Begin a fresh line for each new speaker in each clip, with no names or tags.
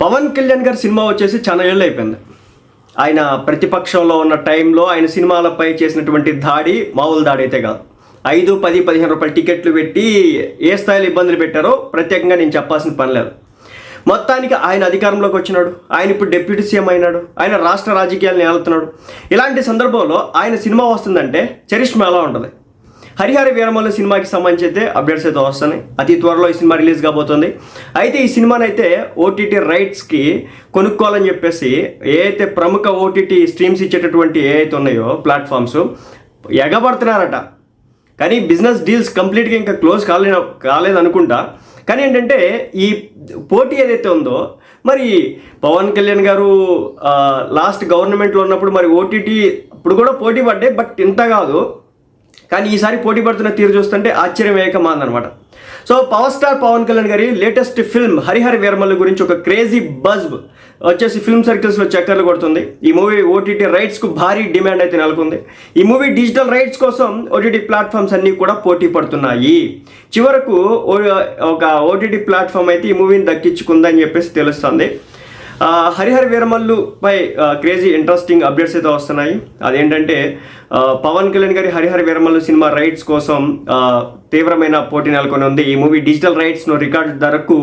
పవన్ కళ్యాణ్ గారి సినిమా వచ్చేసి చాలా ఏళ్ళు అయిపోయింది. ఆయన ప్రతిపక్షంలో ఉన్న టైంలో ఆయన సినిమాలపై చేసినటువంటి దాడి మామూలు దాడి అయితే కాదు. ఐదు పది పదిహేను రూపాయల టికెట్లు పెట్టి ఏ స్థాయిలో ఇబ్బందులు పెట్టారో ప్రత్యేకంగా నేను చెప్పాల్సిన పని లేదు. మొత్తానికి ఆయన అధికారంలోకి వచ్చినాడు. ఆయన ఇప్పుడు డిప్యూటీ సీఎం అయినాడు. ఆయన రాష్ట్ర రాజకీయాలను ఏలుతున్నాడు ఇలాంటి సందర్భంలో ఆయన సినిమా వస్తుందంటే చరిష్మా ఎలా ఉంటుంది? హరిహర వీరమల్లు సినిమాకి సంబంధించి అయితే అప్డేట్స్ అయితే వస్తున్నాయి. అతి త్వరలో ఈ సినిమా రిలీజ్ కాబోతుంది. అయితే ఈ సినిమాని అయితే ఓటీటీ రైట్స్కి కొనుక్కోవాలని చెప్పేసి ఏ అయితే ప్రముఖ ఓటీటీ స్ట్రీమ్స్ ఇచ్చేటటువంటి ఏ అయితే ఉన్నాయో ప్లాట్ఫామ్స్ ఎగబడుతున్నారట. కానీ బిజినెస్ డీల్స్ కంప్లీట్గా ఇంకా క్లోజ్ కాలే కాలేదు అనుకుంటా కానీ ఏంటంటే ఈ పోటీ ఏదైతే ఉందో మరి పవన్ కళ్యాణ్ గారు లాస్ట్ గవర్నమెంట్లో ఉన్నప్పుడు మరి ఓటీటీ ఇప్పుడు కూడా పోటీ పడ్డాయి బట్ ఇంత కాదు. కానీ ఈసారి పోటీ పడుతున్న తీరు చూస్తుంటే ఆశ్చర్యం వేయకమాందనమాట so power star Pawan Kalyan గారి లేటెస్ట్ ఫిల్మ్ హరిహర వీరమల్లు గురించి ఒక క్రేజీ బజ్ వచ్చేసి ఫిల్మ్ సర్కిల్స్లో చక్కర్లు కొడుతుంది. ఈ మూవీ ఓటీటీ రైట్స్కు భారీ డిమాండ్ అయితే నెలకొంది. ఈ మూవీ డిజిటల్ రైట్స్ కోసం ఓటీటీ ప్లాట్ఫామ్స్ అన్నీ కూడా పోటీ పడుతున్నాయి. చివరకు ఒక ఓటీటీ ప్లాట్ఫామ్ అయితే ఈ మూవీని దక్కించుకుందని చెప్పేసి తెలుస్తుంది. హరిహర వీరమల్లుపై క్రేజీ ఇంట్రెస్టింగ్ అప్డేట్స్ అయితే వస్తున్నాయి. అదేంటంటే పవన్ కళ్యాణ్ గారి హరిహర వీరమల్లు సినిమా రైట్స్ కోసం తీవ్రమైన పోటీ నెలకొని ఉంది. ఈ మూవీ డిజిటల్ రైట్స్ను రికార్డు ధరకు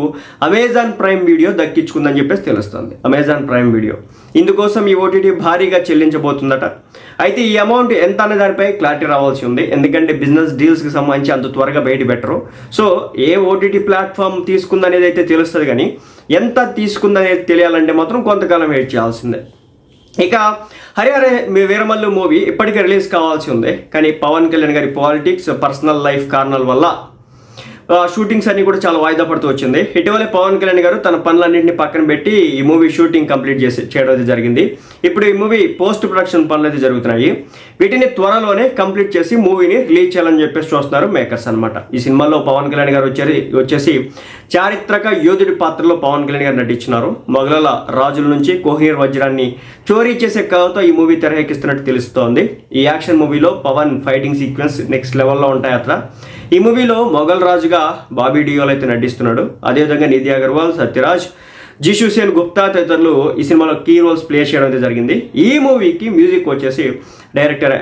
అమెజాన్ ప్రైమ్ వీడియో దక్కించుకుందని చెప్పేసి తెలుస్తుంది. అమెజాన్ ప్రైమ్ వీడియో ఇందుకోసం ఈ ఓటీటీ భారీగా చెల్లించబోతుందట. అయితే ఈ అమౌంట్ ఎంత అనే దానిపై క్లారిటీ రావాల్సి ఉంది. ఎందుకంటే బిజినెస్ డీల్స్కి సంబంధించి అంత త్వరగా బయట పెట్టరు. సో ఏ ఓటీటీ ప్లాట్ఫామ్ తీసుకుందనేది అయితే తెలుస్తుంది కానీ ఎంత తీసుకుందనేది తెలియాలంటే మాత్రం కొంతకాలం వెయిట్ చేయాల్సిందే. ఇక హరిహర వీరమల్లు మూవీ ఇప్పటికే రిలీజ్ కావాల్సి ఉంది. కానీ పవన్ కళ్యాణ్ గారి పాలిటిక్స్ పర్సనల్ లైఫ్ కారణాల వల్ల షూటింగ్స్ అన్ని కూడా చాలా వాయిదా పడుతూ వచ్చింది. ఇటీవలే పవన్ కళ్యాణ్ గారు తన పనులన్నింటినీ పక్కన పెట్టి ఈ మూవీ షూటింగ్ కంప్లీట్ చేసి చేయడం అయితే జరిగింది. ఇప్పుడు ఈ మూవీ పోస్ట్ ప్రొడక్షన్ పనులు అయితే జరుగుతున్నాయి. వీటిని త్వరలోనే కంప్లీట్ చేసి మూవీని రిలీజ్ చేయాలని చెప్పేసి చూస్తున్నారు మేకర్స్ అన్నమాట. ఈ సినిమాలో పవన్ కళ్యాణ్ గారు వచ్చేది వచ్చేసి చారిత్రక యోధుడి పాత్రలో పవన్ కళ్యాణ్ గారు నటించినారు. మొఘలాల రాజుల నుంచి కోహినీర్ వజ్రాన్ని చోరీ చేసే కథతో ఈ మూవీ తెరకెక్కిస్తున్నట్టు తెలుస్తోంది. ఈ యాక్షన్ మూవీలో పవన్ ఫైటింగ్ సీక్వెన్స్ నెక్స్ట్ లెవెల్లో ఉంటాయి అట్లా ఈ మూవీలో మొఘల్ రాజుగా బాబీ డియోల్ అయితే నటిస్తున్నాడు. అదేవిధంగా నిధి అగర్వాల్ సత్యరాజ్ జిషుసేన్ గుప్తా తదితరులు ఈ సినిమాలో కీ రోల్స్ ప్లే చేయడం అయితే జరిగింది. ఈ మూవీకి మ్యూజిక్ వచ్చేసి director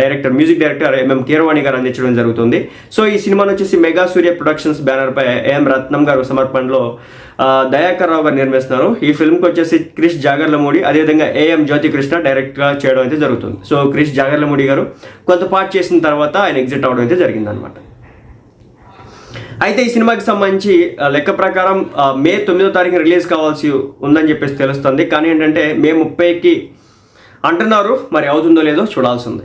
director music director MM Keeravani గారు అందించడం జరుగుతుంది. సో ఈ సినిమాను వచ్చేసి మెగా సూర్య ప్రొడక్షన్స్ బ్యానర్పై ఏఎం రత్నం గారు సమర్పణలో దయాకర్ రావు గారు నిర్మిస్తున్నారు. ఈ ఫిల్మ్కి వచ్చేసి క్రిష్ జాగర్లమూడి అదేవిధంగా ఏఎం జ్యోతి కృష్ణ డైరెక్ట్గా చేయడం అయితే జరుగుతుంది. సో క్రిష్ జాగర్లమూడి గారు కొంత పార్ట్ చేసిన తర్వాత ఆయన ఎగ్జిట్ అవడం అయితే జరిగిందనమాట అయితే ఈ సినిమాకి సంబంధించి లెక్క ప్రకారం మే తొమ్మిదో తారీఖు రిలీజ్ కావాల్సి ఉందని చెప్పేసి తెలుస్తుంది. కానీ ఏంటంటే మే ముప్పైకి అంటున్నారు. మరి అవుతుందో లేదో చూడాల్సి ఉంది.